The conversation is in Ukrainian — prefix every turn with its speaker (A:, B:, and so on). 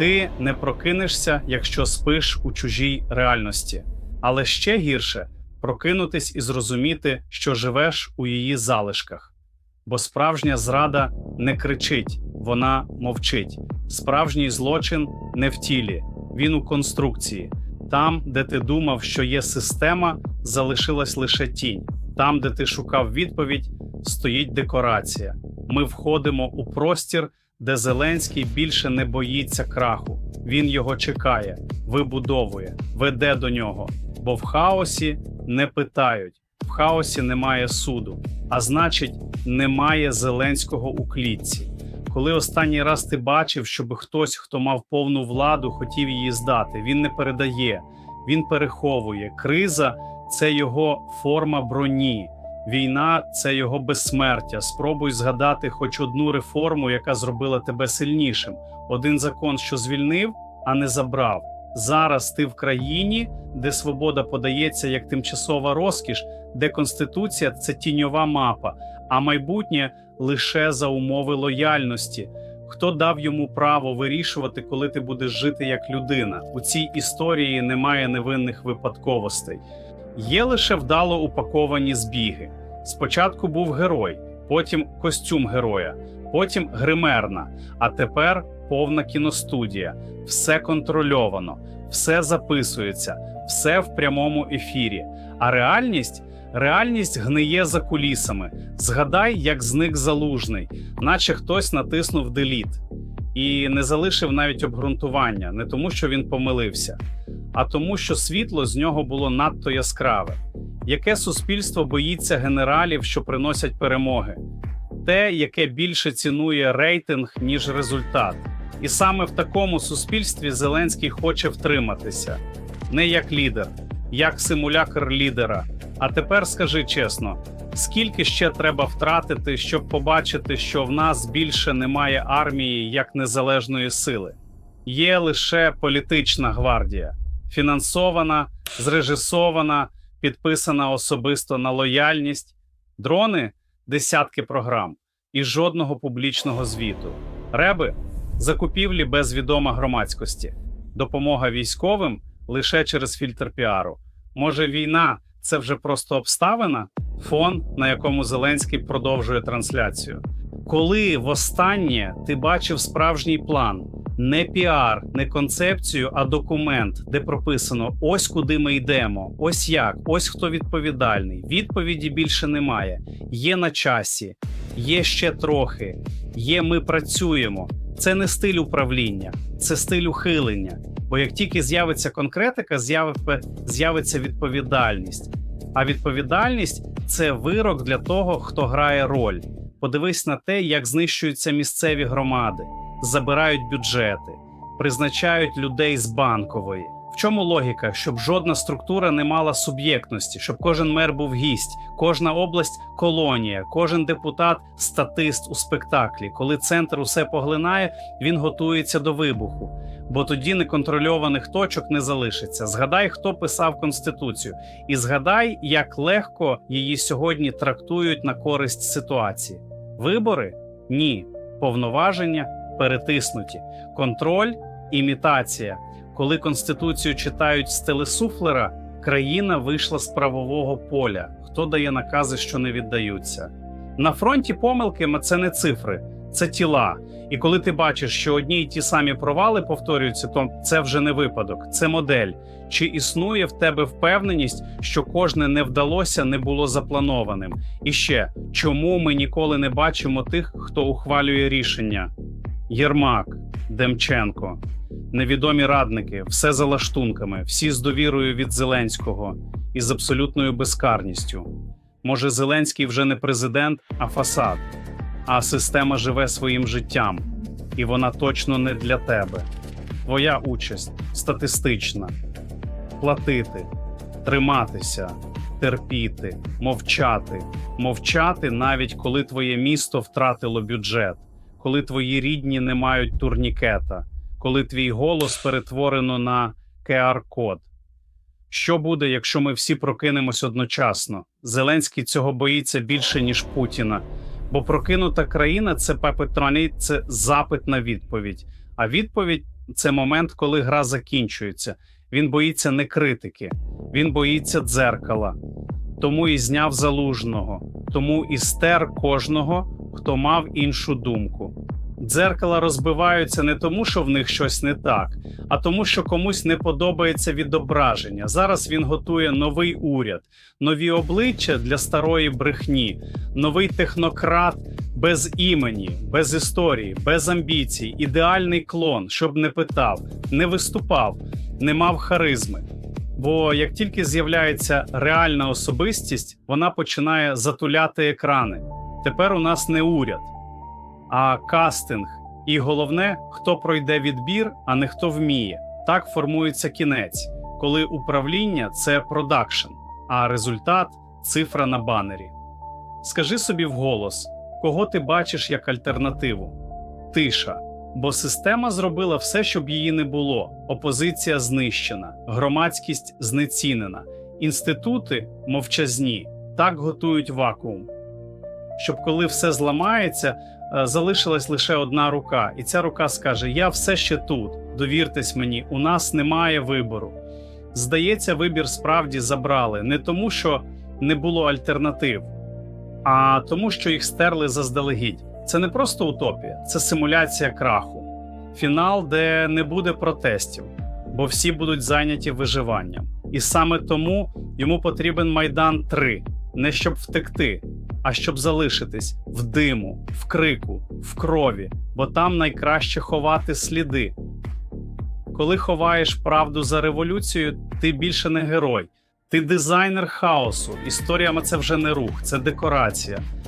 A: Ти не прокинешся, якщо спиш у чужій реальності, але ще гірше прокинутись і зрозуміти, що живеш у її залишках. Бо справжня зрада не кричить, вона мовчить. Справжній злочин не в тілі, він у конструкції. Там, де ти думав, що є система, залишилась лише тінь. Там, де ти шукав відповідь, стоїть декорація. Ми входимо у простір, де Зеленський більше не боїться краху. Він його чекає, вибудовує, веде до нього. Бо в хаосі не питають, в хаосі немає суду, а значить, немає Зеленського у клітці. Коли останній раз ти бачив, щоб хтось, хто мав повну владу, хотів її здати, він не передає, він переховує. Криза це його форма броні. Війна це його безсмертя. Спробуй згадати хоч одну реформу, яка зробила тебе сильнішим. Один закон, що звільнив, а не забрав. Зараз ти в країні, де свобода подається як тимчасова розкіш, де конституція це тіньова мапа, а майбутнє лише за умови лояльності. Хто дав йому право вирішувати, коли ти будеш жити як людина? У цій історії немає невинних випадковостей. Є лише вдало упаковані збіги. Спочатку був герой, потім костюм героя, потім гримерна, а тепер повна кіностудія. Все контрольовано, все записується, все в прямому ефірі. А реальність реальність гниє за кулісами. Згадай, як зник залужний, наче хтось натиснув деліт і не залишив навіть обґрунтування, не тому, що він помилився, а тому, що світло з нього було надто яскраве. Яке суспільство боїться генералів, що приносять перемоги? Те, яке більше цінує рейтинг, ніж результат. І саме в такому суспільстві Зеленський хоче втриматися не як лідер, як симулякр лідера. А тепер скажи чесно, скільки ще треба втратити, щоб побачити, що в нас більше немає армії як незалежної сили? Є лише політична гвардія, фінансована, зрежисована, підписана особисто на лояльність, дрони десятки програм і жодного публічного звіту, реби закупівлі без відома громадськості, допомога військовим лише через фільтр піару. Може, війна це вже просто обставина, фон, на якому Зеленський продовжує трансляцію. Коли востаннє ти бачив справжній план, не піар, не концепцію, а документ, де прописано: ось куди ми йдемо, ось як, ось хто відповідальний. Відповіді більше немає. Є на часі, є ще трохи, є ми працюємо. Це не стиль управління, це стиль ухилення. Бо як тільки з'явиться конкретика, з'явиться відповідальність. А відповідальність це вирок для того, хто грає роль. Подивись на те, як знищуються місцеві громади, забирають бюджети, призначають людей з банкової. В чому логіка, щоб жодна структура не мала суб'єктності, щоб кожен мер був гість, кожна область колонія, кожен депутат статист у спектаклі. Коли центр усе поглинає, він готується до вибуху. Бо тоді неконтрольованих точок не залишиться. Згадай, хто писав конституцію, і згадай, як легко її сьогодні трактують на користь ситуації. Вибори ні, повноваження перетиснуті, контроль імітація. Коли конституцію читають з телесуфлера, країна вийшла з правового поля. Хто дає накази, що не віддаються? На фронті помилки це не цифри, це тіла. І коли ти бачиш, що одні й ті самі провали повторюються, то це вже не випадок, це модель. Чи існує в тебе впевненість, що кожне не вдалося, не було запланованим? І ще чому ми ніколи не бачимо тих, хто ухвалює рішення? Єрмак, Демченко, невідомі радники, все за лаштунками, всі з довірою від Зеленського і з абсолютною безкарністю. Може, Зеленський вже не президент, а фасад, а система живе своїм життям, і вона точно не для тебе. Твоя участь статистична платити, триматися, терпіти, мовчати, мовчати навіть коли твоє місто втратило бюджет, коли твої рідні не мають турнікета, коли твій голос перетворено на QR-код. Що буде, якщо ми всі прокинемось одночасно? Зеленський цього боїться більше, ніж Путіна. Бо прокинута країна це папетроні, це запит на відповідь. А відповідь це момент, коли гра закінчується. Він боїться не критики, він боїться дзеркала. Тому і зняв залужного, тому і стер кожного, хто мав іншу думку. Дзеркала розбиваються не тому, що в них щось не так, а тому, що комусь не подобається відображення. Зараз він готує новий уряд, нові обличчя для старої брехні, новий технократ без імені, без історії, без амбіцій, ідеальний клон, щоб не питав, не виступав, не мав харизми. Бо як тільки з'являється реальна особистість, вона починає затуляти екрани. Тепер у нас не уряд, а кастинг. І головне, хто пройде відбір, а не хто вміє. Так формується кінець, коли управління це продакшн, а результат цифра на банері. Скажи собі вголос, кого ти бачиш як альтернативу? Тиша. Бо система зробила все, щоб її не було. Опозиція знищена, громадськість знецінена, інститути мовчазні, так готують вакуум. Щоб коли все зламається, е, залишилась лише одна рука, і ця рука скаже: Я все ще тут. Довіртесь мені, у нас немає вибору. Здається, вибір справді забрали не тому, що не було альтернатив, а тому, що їх стерли заздалегідь. Це не просто утопія, це симуляція краху, фінал, де не буде протестів, бо всі будуть зайняті виживанням. І саме тому йому потрібен Майдан 3. не щоб втекти, а щоб залишитись в диму, в крику, в крові, бо там найкраще ховати сліди. Коли ховаєш правду за революцією, ти більше не герой. Ти дизайнер хаосу. Історіями це вже не рух, це декорація.